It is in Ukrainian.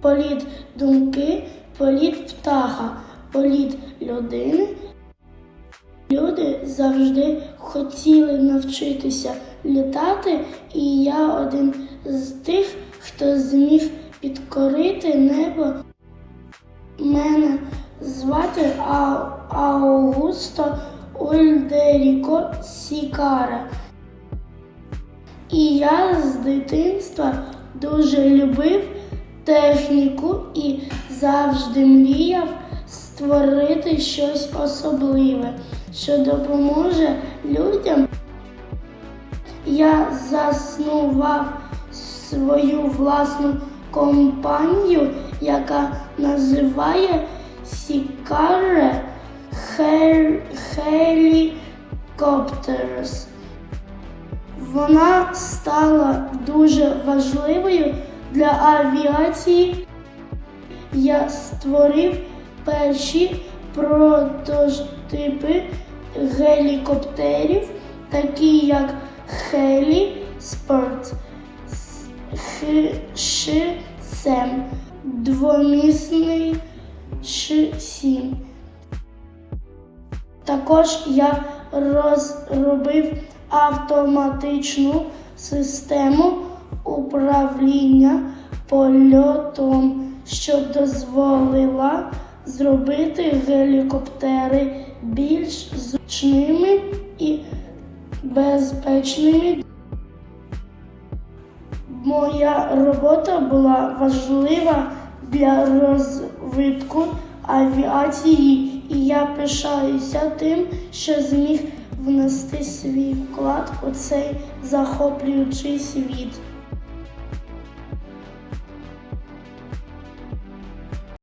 політ думки, політ птаха, політ людини. Люди завжди хотіли навчитися літати, і я один з тих, хто зміг підкорити небо. Мене звати Аугусто Ульдеріко Сікара. І я з дитинства дуже любив техніку і завжди мріяв створити щось особливе, що допоможе людям. Я заснував свою власну компанію, яка називає Сікаре Helicopters. Вона стала дуже важливою для авіації. Я створив перші прототипи гелікоптерів, такі як Хелі Спорт, Ш-7, двомісний Ш-7. Також я розробив автоматичну систему управління польотом, що дозволила зробити гелікоптери більш зручними і безпечними. Моя робота була важлива для розвитку авіації, і я пишаюся тим, що зміг внести свій вклад у цей захоплюючий світ.